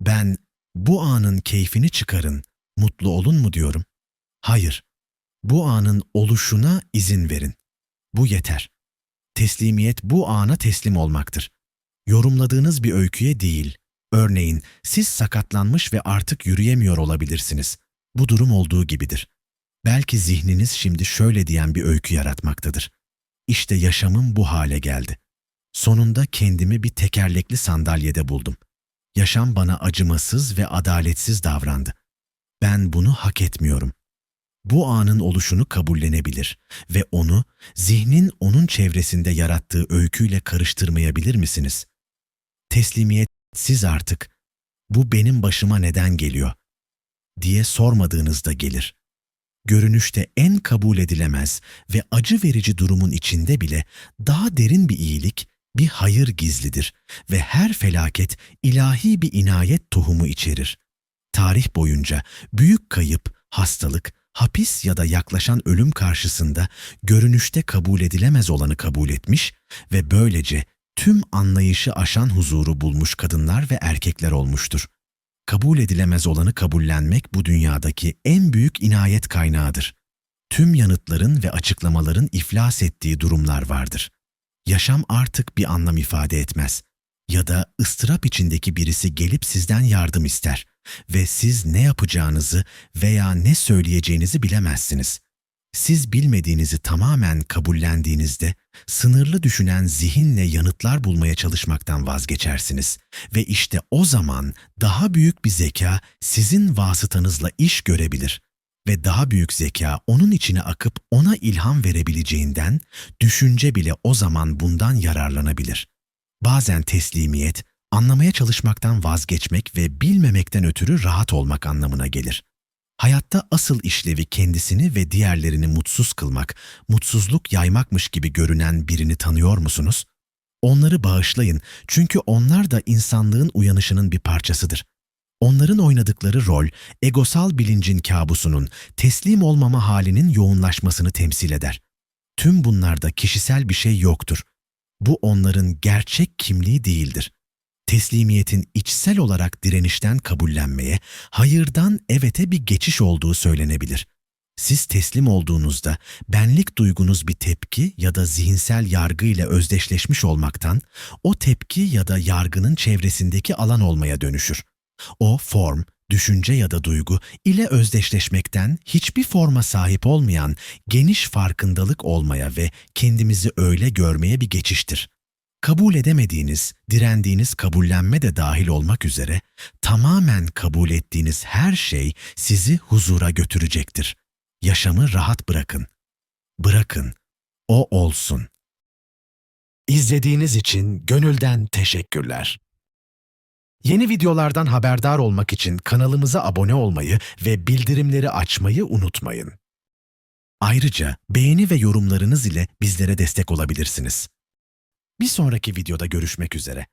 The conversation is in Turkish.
Ben bu anın keyfini çıkarın, mutlu olun mu diyorum? Hayır. Bu anın oluşuna izin verin. Bu yeter. Teslimiyet bu ana teslim olmaktır. Yorumladığınız bir öyküye değil. Örneğin siz sakatlanmış ve artık yürüyemiyor olabilirsiniz. Bu durum olduğu gibidir. Belki zihniniz şimdi şöyle diyen bir öykü yaratmaktadır. İşte yaşamım bu hale geldi. Sonunda kendimi bir tekerlekli sandalyede buldum. Yaşam bana acımasız ve adaletsiz davrandı. Ben bunu hak etmiyorum. Bu anın oluşunu kabullenebilir ve onu zihnin onun çevresinde yarattığı öyküyle karıştırmayabilir misiniz? Teslimiyet siz artık bu benim başıma neden geliyor diye sormadığınızda gelir. Görünüşte en kabul edilemez ve acı verici durumun içinde bile daha derin bir iyilik, bir hayır gizlidir ve her felaket ilahi bir inayet tohumu içerir. Tarih boyunca büyük kayıp, hastalık, hapis ya da yaklaşan ölüm karşısında görünüşte kabul edilemez olanı kabul etmiş ve böylece tüm anlayışı aşan huzuru bulmuş kadınlar ve erkekler olmuştur. Kabul edilemez olanı kabullenmek bu dünyadaki en büyük inayet kaynağıdır. Tüm yanıtların ve açıklamaların iflas ettiği durumlar vardır. Yaşam artık bir anlam ifade etmez. Ya da ıstırap içindeki birisi gelip sizden yardım ister ve siz ne yapacağınızı veya ne söyleyeceğinizi bilemezsiniz. Siz bilmediğinizi tamamen kabullendiğinizde sınırlı düşünen zihinle yanıtlar bulmaya çalışmaktan vazgeçersiniz ve işte o zaman daha büyük bir zeka sizin vasıtanızla iş görebilir ve daha büyük zeka onun içine akıp ona ilham verebileceğinden düşünce bile o zaman bundan yararlanabilir. Bazen teslimiyet anlamaya çalışmaktan vazgeçmek ve bilmemekten ötürü rahat olmak anlamına gelir. Hayatta asıl işlevi kendisini ve diğerlerini mutsuz kılmak, mutsuzluk yaymakmış gibi görünen birini tanıyor musunuz? Onları bağışlayın çünkü onlar da insanlığın uyanışının bir parçasıdır. Onların oynadıkları rol, egosal bilincin kabusunun, teslim olmama halinin yoğunlaşmasını temsil eder. Tüm bunlarda kişisel bir şey yoktur. Bu onların gerçek kimliği değildir teslimiyetin içsel olarak direnişten kabullenmeye, hayırdan evete bir geçiş olduğu söylenebilir. Siz teslim olduğunuzda benlik duygunuz bir tepki ya da zihinsel yargı ile özdeşleşmiş olmaktan o tepki ya da yargının çevresindeki alan olmaya dönüşür. O form, düşünce ya da duygu ile özdeşleşmekten hiçbir forma sahip olmayan geniş farkındalık olmaya ve kendimizi öyle görmeye bir geçiştir kabul edemediğiniz, direndiğiniz kabullenme de dahil olmak üzere tamamen kabul ettiğiniz her şey sizi huzura götürecektir. Yaşamı rahat bırakın. Bırakın. O olsun. İzlediğiniz için gönülden teşekkürler. Yeni videolardan haberdar olmak için kanalımıza abone olmayı ve bildirimleri açmayı unutmayın. Ayrıca beğeni ve yorumlarınız ile bizlere destek olabilirsiniz. Bir sonraki videoda görüşmek üzere.